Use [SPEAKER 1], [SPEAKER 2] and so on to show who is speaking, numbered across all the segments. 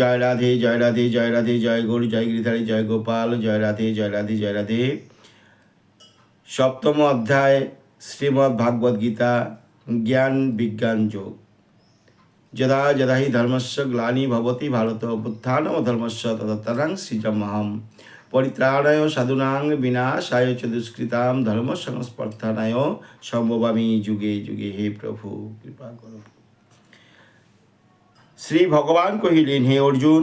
[SPEAKER 1] জয় রাধে জয় রাধে জয় রাধে জয় গৌর জয় গিরিধারী জয় গোপাল জয় রাধে জয় রাধে জয় রাধে সপ্তম অধ্যায় শ্রীমদ্ ভাগবত গীতা জ্ঞান বিজ্ঞান যোগ যদা যদা হি ধর্মস্ব গ্লানি ভবতি ভারত বুদ্ধান ও ধর্মস্ব তদতরাং সৃজমহম পরিত্রাণায় সাধুনাং বিনাশায় চ দুষ্কৃতাম ধর্ম সংস্পর্ধানায় সম্ভবামী যুগে যুগে হে প্রভু কৃপা করুন শ্রী ভগবান কহিলেন হে অর্জুন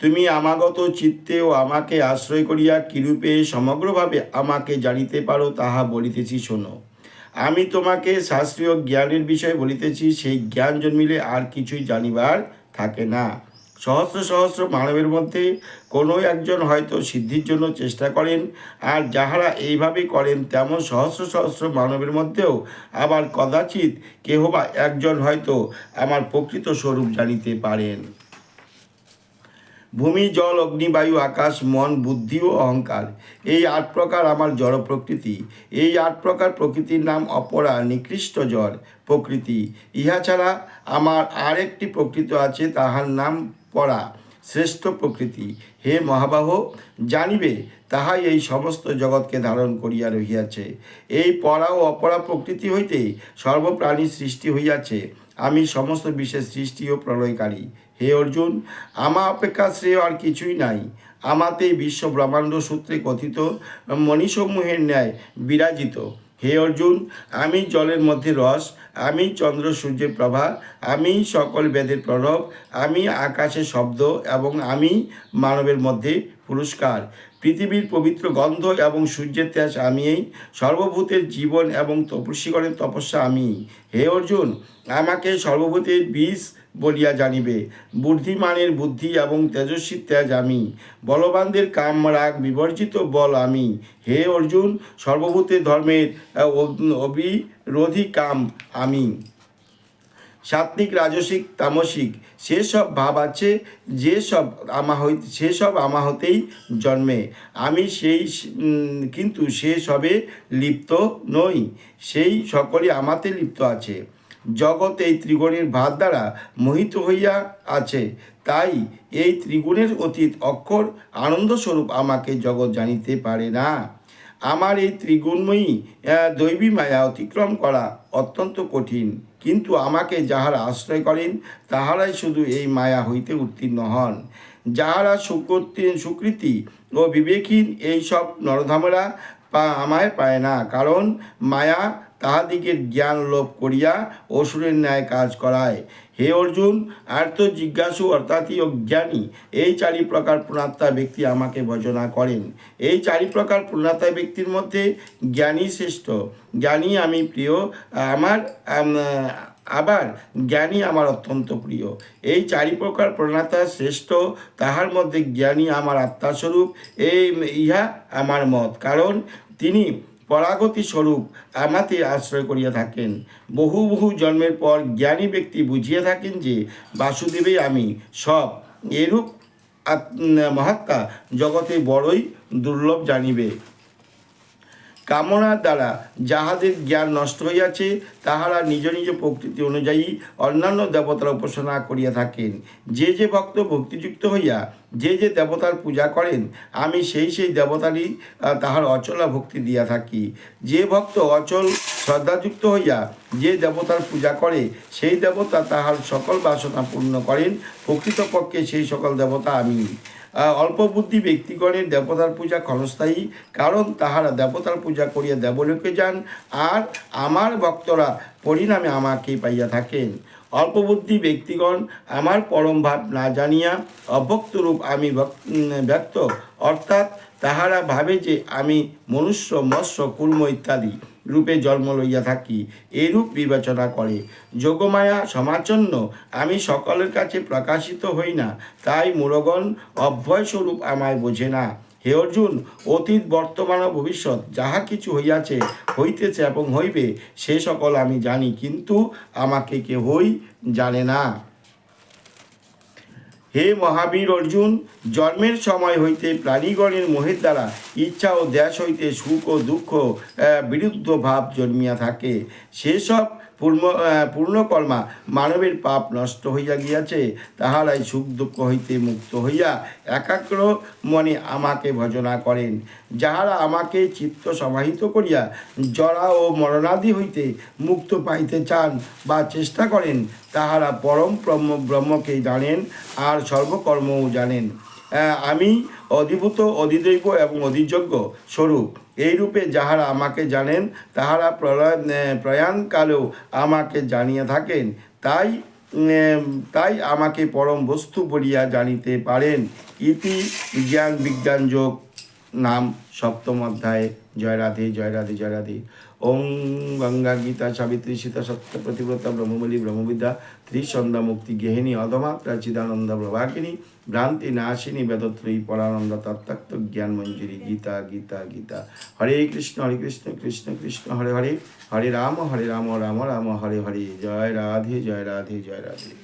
[SPEAKER 1] তুমি আমাগত চিত্তে ও আমাকে আশ্রয় করিয়া কিরূপে সমগ্রভাবে আমাকে জানিতে পারো তাহা বলিতেছি শোনো আমি তোমাকে শাস্ত্রীয় জ্ঞানের বিষয়ে বলিতেছি সেই জ্ঞান জন্মিলে আর কিছুই জানিবার থাকে না সহস্র সহস্র মানবের মধ্যে কোনো একজন হয়তো সিদ্ধির জন্য চেষ্টা করেন আর যাহারা এইভাবে করেন তেমন সহস্র সহস্র মানবের মধ্যেও আবার কদাচিৎ কেহ বা একজন হয়তো আমার প্রকৃত স্বরূপ জানিতে পারেন ভূমি জল অগ্নিবায়ু আকাশ মন বুদ্ধি ও অহংকার এই আট প্রকার আমার জড় প্রকৃতি এই আট প্রকার প্রকৃতির নাম অপরা নিকৃষ্ট জড় প্রকৃতি ইহা ছাড়া আমার আরেকটি প্রকৃত আছে তাহার নাম পড়া শ্রেষ্ঠ প্রকৃতি হে মহাবাহ জানিবে তাহাই এই সমস্ত জগৎকে ধারণ করিয়া রহিয়াছে এই পরা ও অপরা প্রকৃতি হইতে সর্বপ্রাণী সৃষ্টি হইয়াছে আমি সমস্ত বিশেষ সৃষ্টি ও প্রলয়কারী হে অর্জুন আমা অপেক্ষা শ্রেয় আর কিছুই নাই আমাতে বিশ্ব ব্রহ্মাণ্ড সূত্রে কথিত মণিসমূহের ন্যায় বিরাজিত হে অর্জুন আমি জলের মধ্যে রস আমি চন্দ্র সূর্যের প্রভা আমি সকল বেদের প্রণব আমি আকাশে শব্দ এবং আমি মানবের মধ্যে পুরস্কার পৃথিবীর পবিত্র গন্ধ এবং সূর্যের তেজ আমিই সর্বভূতের জীবন এবং তপস্বীগণের তপস্যা আমি হে অর্জুন আমাকে সর্বভূতের বীজ বলিয়া জানিবে বুদ্ধিমানের বুদ্ধি এবং তেজস্বী তেজ আমি বলবানদের কাম রাগ বিবর্জিত বল আমি হে অর্জুন সর্বভূতের ধর্মের অবিরোধী কাম আমি সাত্বিক রাজসিক তামসিক সেসব ভাব আছে যেসব আমা হই সেসব আমা হতেই জন্মে আমি সেই কিন্তু সে সবে লিপ্ত নই সেই সকলে আমাতে লিপ্ত আছে জগৎ এই ত্রিগুণের ভাত দ্বারা মোহিত হইয়া আছে তাই এই ত্রিগুণের অতীত অক্ষর আনন্দস্বরূপ আমাকে জগৎ জানিতে পারে না আমার এই ত্রিগুণময়ী দৈবী মায়া অতিক্রম করা অত্যন্ত কঠিন কিন্তু আমাকে যাহারা আশ্রয় করেন তাহারাই শুধু এই মায়া হইতে উত্তীর্ণ হন যাহারা সুকৃতি সুকৃতি ও বিবেকহীন এইসব নরধামরা পা আমায় পায় না কারণ মায়া তাহাদিগের জ্ঞান লোভ করিয়া অসুরের ন্যায় কাজ করায় হে অর্জুন আর্ত জিজ্ঞাসু অর্থাৎই জ্ঞানী এই চারি প্রকার প্রণাত্মা ব্যক্তি আমাকে ভজনা করেন এই চারি প্রকার পুণাত্মা ব্যক্তির মধ্যে জ্ঞানী শ্রেষ্ঠ জ্ঞানী আমি প্রিয় আমার আবার জ্ঞানী আমার অত্যন্ত প্রিয় এই চারি প্রকার প্রণাতা শ্রেষ্ঠ তাহার মধ্যে জ্ঞানী আমার আত্মাস্বরূপ এই ইহা আমার মত কারণ তিনি পরাগতি স্বরূপ আমাতে আশ্রয় করিয়া থাকেন বহু বহু জন্মের পর জ্ঞানী ব্যক্তি বুঝিয়া থাকেন যে বাসুদেবে আমি সব এরূপ মহাত্মা জগতে বড়ই দুর্লভ জানিবে কামনার দ্বারা যাহাদের জ্ঞান নষ্ট হইয়াছে তাহারা নিজ নিজ প্রকৃতি অনুযায়ী অন্যান্য দেবতার উপাসনা করিয়া থাকেন যে যে ভক্ত ভক্তিযুক্ত হইয়া যে যে দেবতার পূজা করেন আমি সেই সেই দেবতারই তাহার অচলা ভক্তি দিয়া থাকি যে ভক্ত অচল শ্রদ্ধাযুক্ত হইয়া যে দেবতার পূজা করে সেই দেবতা তাহার সকল বাসনা পূর্ণ করেন প্রকৃতপক্ষে সেই সকল দেবতা আমি অল্প বুদ্ধি ব্যক্তিগণের দেবতার পূজা ক্ষণস্থায়ী কারণ তাহারা দেবতার পূজা করিয়া দেবলোকে যান আর আমার ভক্তরা পরিণামে আমাকে পাইয়া থাকেন অল্প বুদ্ধি ব্যক্তিগণ আমার পরম ভাব না জানিয়া অভক্তরূপ আমি ব্যক্ত অর্থাৎ তাহারা ভাবে যে আমি মনুষ্য মৎস্য কুর্ম ইত্যাদি রূপে জন্ম লইয়া থাকি এরূপ বিবেচনা করে যোগমায়া জন্য আমি সকলের কাছে প্রকাশিত হই না তাই মুরগণ অভ্যয়স্বরূপ আমায় বোঝে না হে অর্জুন অতীত বর্তমান ও ভবিষ্যৎ যাহা কিছু হইয়াছে হইতেছে এবং হইবে সে সকল আমি জানি কিন্তু আমাকে কেহই জানে না হে মহাবীর অর্জুন জন্মের সময় হইতে প্রাণীগণের মোহের দ্বারা ইচ্ছা ও দেশ হইতে সুখ ও দুঃখ বিরুদ্ধ ভাব জন্মিয়া থাকে সেসব পূর্ণ পূর্ণকর্মা মানবের পাপ নষ্ট হইয়া গিয়াছে তাহারাই সুখ দুঃখ হইতে মুক্ত হইয়া একাগ্র মনে আমাকে ভজনা করেন যাহারা আমাকে চিত্ত সমাহিত করিয়া জরা ও মরণাদি হইতে মুক্ত পাইতে চান বা চেষ্টা করেন তাহারা পরম ব্রহ্ম ব্রহ্মকেই জানেন আর সর্বকর্মও জানেন আমি অধিভূত অধিদৈব এবং অধিযোগ্য স্বরূপ এইরূপে যাহারা আমাকে জানেন তাহারা প্রলয় প্রয়াণকালেও আমাকে জানিয়ে থাকেন তাই তাই আমাকে পরম বস্তু বলিয়া জানিতে পারেন ইতি জ্ঞান বিজ্ঞান যোগ নাম সপ্তম অধ্যায়ে জয় রাধে জয় রাধে জয় রাধে ওং গঙ্গা গীতা সাবিত্রী সীতা সত্য প্রতিব্রতা ব্রহ্মবলী ব্রহ্মবিদ্যা ত্রিসন্ধ্যা মুক্তি গেহিনী অধমাত্রা চিদানন্দ প্রভাকিনী ভ্রান্তি নাশিনী বেদত্রী পরানন্দ তত্ত্বাক্ত জ্ঞান মঞ্জুরি গীতা গীতা গীতা হরে কৃষ্ণ হরে কৃষ্ণ কৃষ্ণ কৃষ্ণ হরে হরে হরে রাম হরে রাম রাম রাম হরে হরে জয় রাধে জয় রাধে জয় রাধে